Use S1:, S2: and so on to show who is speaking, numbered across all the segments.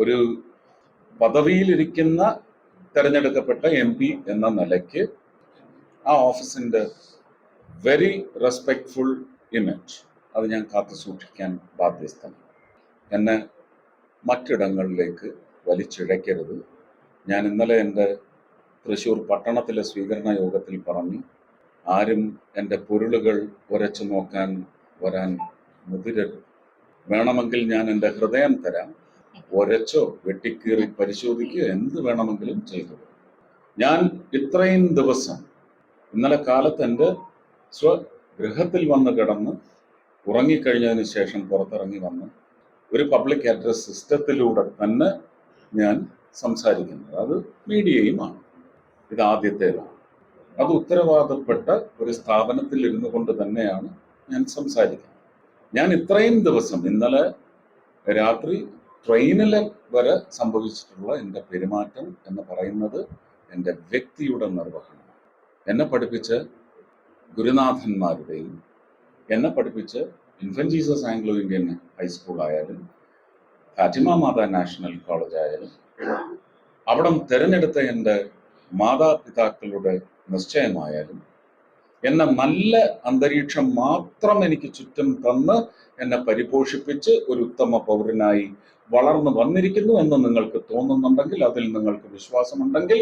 S1: ഒരു പദവിയിലിരിക്കുന്ന തെരഞ്ഞെടുക്കപ്പെട്ട M P എന്ന നിലയ്ക്ക് ആ ഓഫീസിന്റെ വെരി റെസ്പെക്ട്ഫുൾ ഇമേജ് അത് ഞാൻ കാത്തു സൂക്ഷിക്കാൻ ബാധ്യസ്ഥനാണ്. എന്നെ മറ്റിടങ്ങളിലേക്ക് വലിച്ചിഴയ്ക്കരുത്. ഞാൻ ഇന്നലെ എന്റെ തൃശ്ശൂർ പട്ടണത്തിലെ സ്വീകരണ യോഗത്തിൽ പറഞ്ഞു ആരും എന്റെ പൊരുളുകൾ ഉരച്ചു നോക്കാൻ വരാൻ മുതിരരുത്. വേണമെങ്കിൽ ഞാൻ എന്റെ ഹൃദയം തരാം. ഒരച്ചോ വെട്ടിക്കീറി പരിശോധിക്കുകയോ എന്ത് വേണമെങ്കിലും ചെയ്തു. ഞാൻ ഇത്രയും ദിവസം ഇന്നലെ കാലത്ത് എന്റെ സ്വഗൃഹത്തിൽ വന്ന് കിടന്ന് ഉറങ്ങിക്കഴിഞ്ഞതിന് ശേഷം പുറത്തിറങ്ങി വന്ന് ഒരു പബ്ലിക് അഡ്രസ് സിസ്റ്റത്തിലൂടെ തന്നെ ഞാൻ സംസാരിക്കുന്നത്. അത് മീഡിയയുമാണ്. ഇത് ആദ്യത്തേതാണ്. അത് ഉത്തരവാദപ്പെട്ട ഒരു സ്ഥാപനത്തിൽ ഇരുന്നു കൊണ്ട് തന്നെയാണ് ഞാൻ സംസാരിക്കുന്നത്. ഞാൻ ഇത്രയും ദിവസം ഇന്നലെ രാത്രി ട്രെയിനിൽ വരെ സംഭവിച്ചിട്ടുള്ള എന്റെ പെരുമാറ്റം എന്ന് പറയുന്നത് എന്റെ വ്യക്തിയുടെ നിർവഹണം. എന്നെ പഠിപ്പിച്ച ഗുരുനാഥന്മാരുടെയും എന്നെ പഠിപ്പിച്ച് infant Jesus Anglo Indian high school ആയാലും ഫാറ്റിമ മാതാ നാഷണൽ കോളേജ് ആയാലും അവിടം തിരഞ്ഞെടുത്ത എന്റെ മാതാപിതാക്കളുടെ നിശ്ചയമായാലും എന്നെ നല്ല അന്തരീക്ഷം മാത്രം എനിക്ക് ചുറ്റും തന്ന് എന്നെ പരിപോഷിപ്പിച്ച് ഒരു ഉത്തമ പൗരനായി വളർന്നു വന്നിരിക്കുന്നു എന്ന് നിങ്ങൾക്ക് തോന്നുന്നുണ്ടെങ്കിൽ അതിൽ നിങ്ങൾക്ക് വിശ്വാസമുണ്ടെങ്കിൽ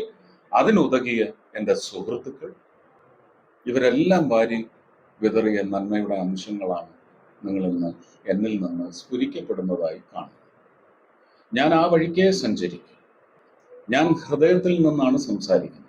S1: അതിനുതകിയ എന്റെ സുഹൃത്തുക്കൾ ഇവരെല്ലാം വാരി വിതറിയ നന്മയുടെ അംശങ്ങളാണ് നിങ്ങളിന്ന് എന്നിൽ നിന്ന് സ്ഫുരിക്കപ്പെടുന്നതായി കാണും ഞാൻ ആ വഴിക്കേ സഞ്ചരിക്കും. ഞാൻ ഹൃദയത്തിൽ നിന്നാണ് സംസാരിക്കുന്നത്.